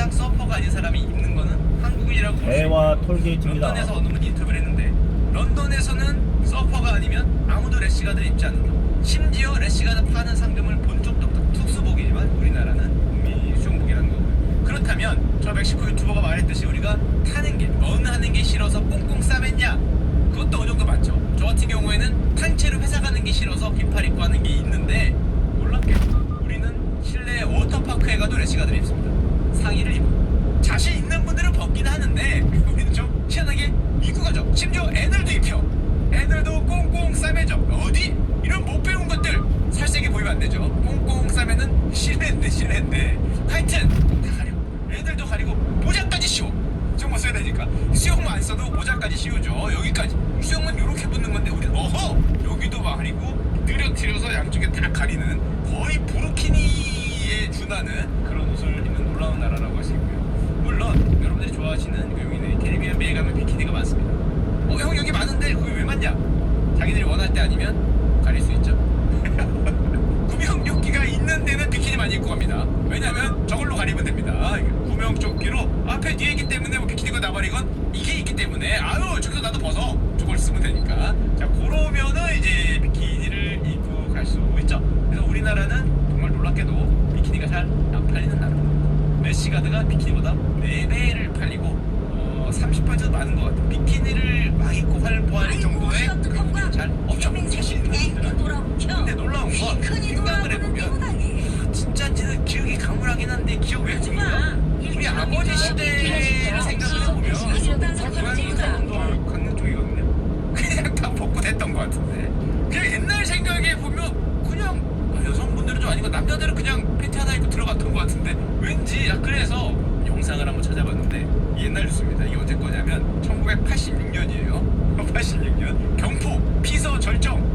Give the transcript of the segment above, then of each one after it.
사실상 서퍼가 아닌 사람이 입는 거는 한국인이라고 대화. 톨게이트입니다. 런던에서 어느 분이 인터뷰를 했는데 런던에서는 서퍼가 아니면 아무도 래시가드를 입지 않는다. 심지어 래시가드 파는 상금을 본 적도 없다. 특수복이지만 우리나라는 수용복이라는 거고요. 그렇다면 저 멕시코 유튜버가 말했듯이 우리가 타는 게 런하는 게 싫어서 꽁꽁 싸맸냐? 그것도 어느 정도 맞죠. 저 같은 경우에는 단체로 회사 가는 게 싫어서 빈팔 입고 하는 게 있는데 놀랍게도 우리는 실내 워터파크에 가도 래시가드를 입습니다. 상의를 입어. 자신 있는 분들은 벗긴 하는데 우리는 좀 희한하게 입고 가죠. 심지어 애들도 입혀. 애들도 꽁꽁 싸매죠. 어디? 이런 못 배운 것들 살색이 보이면 안 되죠. 꽁꽁 싸매는 실내인데 실내인데 하여튼 다 가려. 애들도 가리고 모자까지 씌워. 수영모 써야 되니까 수영모 안 써도 모자까지 씌우죠. 여기까지 수영은 이렇게 붙는 건데 우리 어허 여기도 막 가리고 느려트려서 양쪽에 다 가리는 거의 부르키니에 준하는 그런 옷을 입는 놀라운 나라라고 할 수 있고요. 물론 여러분들이 좋아하시는 외국인의 캐리비안 베이 가면 비키니가 많습니다. 어 형 여기 많은데 거기 왜 많냐? 자기들이 원할 때 아니면 가릴 수 있죠. 구명조끼가 있는 데는 비키니 많이 입고 갑니다. 왜냐면 저걸로 가리면 됩니다. 구명조끼로 앞에 뒤에 있기 때문에 뭐 비키니가 나발이건 이게 있기 때문에 아유 저기서 나도 벗어 저걸 쓰면 되니까 자 그러면은 이제 비키니를 입고 갈 수 있죠. 그래서 우리나라는 정말 놀랍게도 비키니가 잘 안 팔리는 나라입니다. 메시가드가 비키니보다 4배를 팔리고 어, 30%도 많은 것 같아요. 비키니를 막 입고 활보할 정도의 잘 없죠. 사실 있는 분들은. 근데 놀라운 건 생각을 해보면 진짜인지는 기억이 가물하긴 한데 기억 외국인가? 우리 아버지 시대를 생각을 해보면 강원도 강릉 쪽이거든요. 그냥 다 벗고 됐던 것 같은데 그냥 옛날 생각해 보면 그냥 아, 여성분들은 좀 아니고 남자들은 그냥 팬티 하나 입고 들어갔던 것 같은데 왠지 야, 그래서 영상을 한번 찾아봤는데 옛날 뉴스입니다. 이게 언제 거냐면 1986년이에요. 86년 경포 피서 절정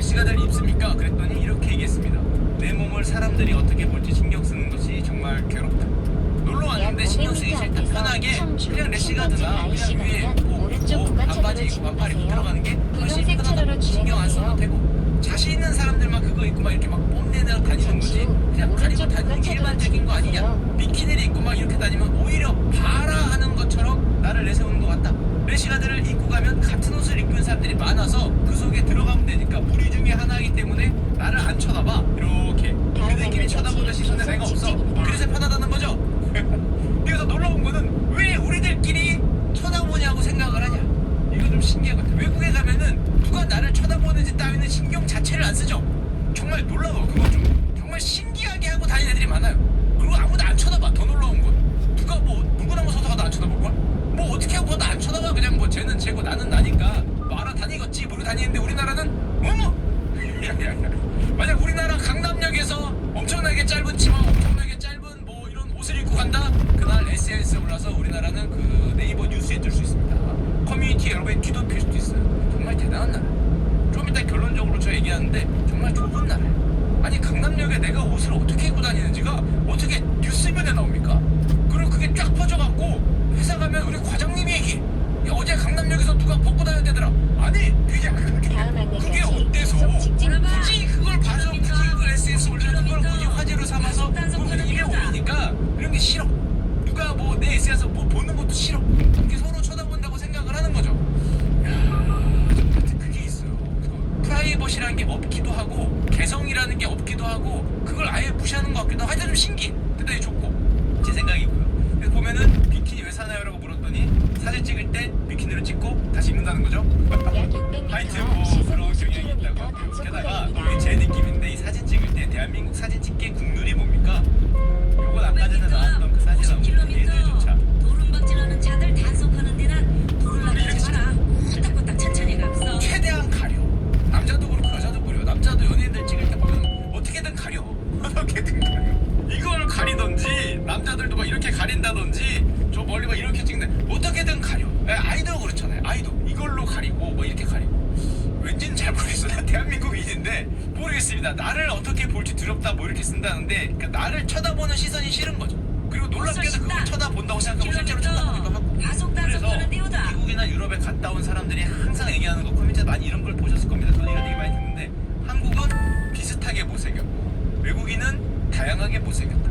왜 래시가드를 입습니까? 그랬더니 이렇게 얘기했습니다. 내 몸을 사람들이 어떻게 볼지 신경 쓰는 것이 정말 괴롭다. 놀러 왔는데 신경 쓰기 싫다. 편하게 그냥 래시가드나 그냥 위에 뭐 입고 반바지 입고 반팔 입고 들어가는 게 훨씬 편하다. 신경 안 써도 되고 자신 있는 사람들만 그거 입고 막 이렇게 막 뽐내서 다니는 거지 그냥 가리고 다니는 게 일반적인 거 아니냐 비키니를 입고 막 이렇게 다니면 오히려 봐라 하는 것처럼 나를 내세우는 것 같다 래시가드를 입고 가면 같은 옷을 입고 있는 사람들이 많아서 그 속에 들어가면 되니까 무리 중에 하나이기 때문에 나를 안 쳐다봐 이렇게 그들끼리 쳐다보는 시선에 내가 없어 그래서 편하다는 거죠 그래서 놀라운 거는 왜 우리들끼리 쳐다보냐고 생각을 하냐 이거 좀 신기한 것 같아. 외국에 가면은 누가 나를 쳐다보는지 따위는 신경 자체를 안 쓰죠. 정말 놀라워. 그거 좀 정말 신기하게 하고 다니는 애들이 많아요. 그리고 아무도 안 쳐다봐. 더 놀라운 건 누가 뭐 누구나 뭐 서서 가도 안 쳐다볼 걸? 뭐 어떻게 하고 가도 안 쳐다봐. 그냥 뭐 쟤는 쟤고 나는 나니까 뭐 알아다니겠지. 모르고 다니는데 우리나라는 어머. 만약 우리나라 강남역에서 엄청나게 짧은 치마, 엄청나게 짧은 뭐 이런 옷을 입고 간다. 그날 SNS에 올라서 우리나라는 그 네이버 뉴스에 뜰 수 있습니다. 커뮤니티 여러분이 뒤덮일 수도 있어요. 정말 대단한 나라. 좀 이따 결론적으로 저 얘기하는데 정말 좋은 나라. 아니 강남역에 내가 옷을 어떻게 입고 다니는지가 어떻게 뉴스면에 나옵니까? 그리고 그게 쫙 퍼져갖고 회사 가면 우리 과장님이 얘기. 야, 어제 강남역에서 누가 다녔대더라. 아니 그게 그게 다음 그게 어때서 굳이 그걸 봐서 굳이 그걸 SNS 올리는 걸 굳이 화제로 삼아서 그걸 이게 올리니까 이런 게 싫어. 누가 뭐 내 SNS 뭐 보는 것도 싫어. 가린다든지 저 멀리 막 이렇게 찍는 어떻게든 가려. 예, 아이돌 그렇잖아요. 아이돌. 이걸로 가리고 뭐 이렇게 가리고. 왠지는 잘 모르겠어요. 대한민국 인인데 모르겠습니다. 나를 어떻게 볼지 두렵다 뭐 이렇게 쓴다는데 그러니까 나를 쳐다보는 시선이 싫은 거죠. 그리고 놀랍게도 그걸 쳐다본다고 생각하고 실제로 쳐다보기도 하고. 그래서. 미국이나 유럽에 갔다 온 사람들이 항상 얘기하는 거 커뮤니티에 많이 이런 걸 보셨을 겁니다. 저도 이런 얘기 많이 듣는데 한국은 비슷하게 못생겼고 외국인은 다양하게 못생겼다.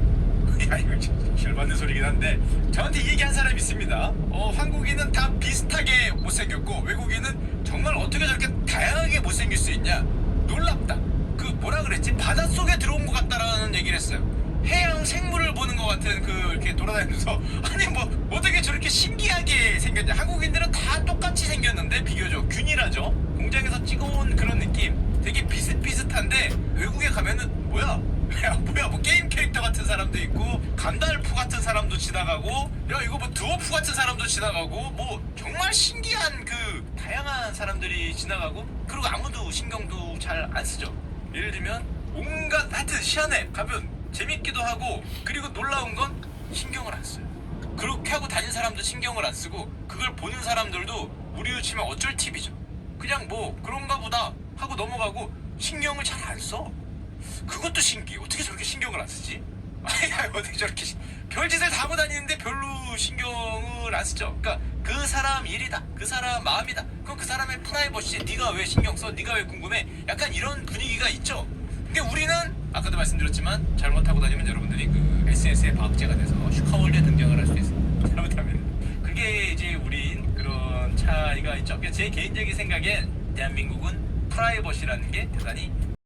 야 이거 좀 열받는 소리긴 한데 저한테 이 얘기한 사람이 있습니다. 어 한국인은 다 비슷하게 못생겼고 외국인은 정말 어떻게 저렇게 다양하게 못생길 수 있냐? 놀랍다. 그 뭐라 그랬지? 바닷속에 들어온 것 같다라는 얘기를 했어요. 해양 생물을 보는 것 같은 그 이렇게 돌아다니면서 아니 뭐 어떻게 저렇게 신기하게 생겼냐? 한국인들은 다 똑같이 생겼는데 비교적 균일하죠? 공장에서 찍어온 그런 느낌. 되게 비슷비슷한데 외국에 가면은 뭐야 야? 뭐야? 뭐 게임 캐릭터 같은 사람도 있고 간달프 같은 사람도 지나가고 야 이거 뭐 드워프 같은 사람도 지나가고 뭐 정말 신기한 그 다양한 사람들이 지나가고 그리고 아무도 신경도 잘 안 쓰죠 예를 들면 온갖 하여튼 시안에 가면 재밌기도 하고 그리고 놀라운 건 신경을 안 써요. 그렇게 하고 다닌 사람도 신경을 안 쓰고 그걸 보는 사람들도 우리로 치면 어쩔 팁이죠. 그냥 뭐 그런가 보다 하고 넘어가고 신경을 잘 안 써. 그것도 신기해. 어떻게 저렇게 신경을 안 쓰지? 아니 어떻게 저렇게 시- 별짓을 다 하고 다니는데 별로 신경을 안 쓰죠. 그러니까 그 사람 일이다. 그 사람 마음이다. 그럼 그 사람의 프라이버시 네가 왜 신경 써? 네가 왜 궁금해? 약간 이런 분위기가 있죠. 근데 우리는 아까도 말씀드렸지만 잘못하고 다니면 여러분들이 그 SNS의 과학자가 돼서 슈카월드에 등장을 할 수 있습니다. 잘못하면 그게 이제 우린 그런 차이가 있죠. 그러니까 제 개인적인 생각엔 대한민국은 프라이버시라는 게 대단히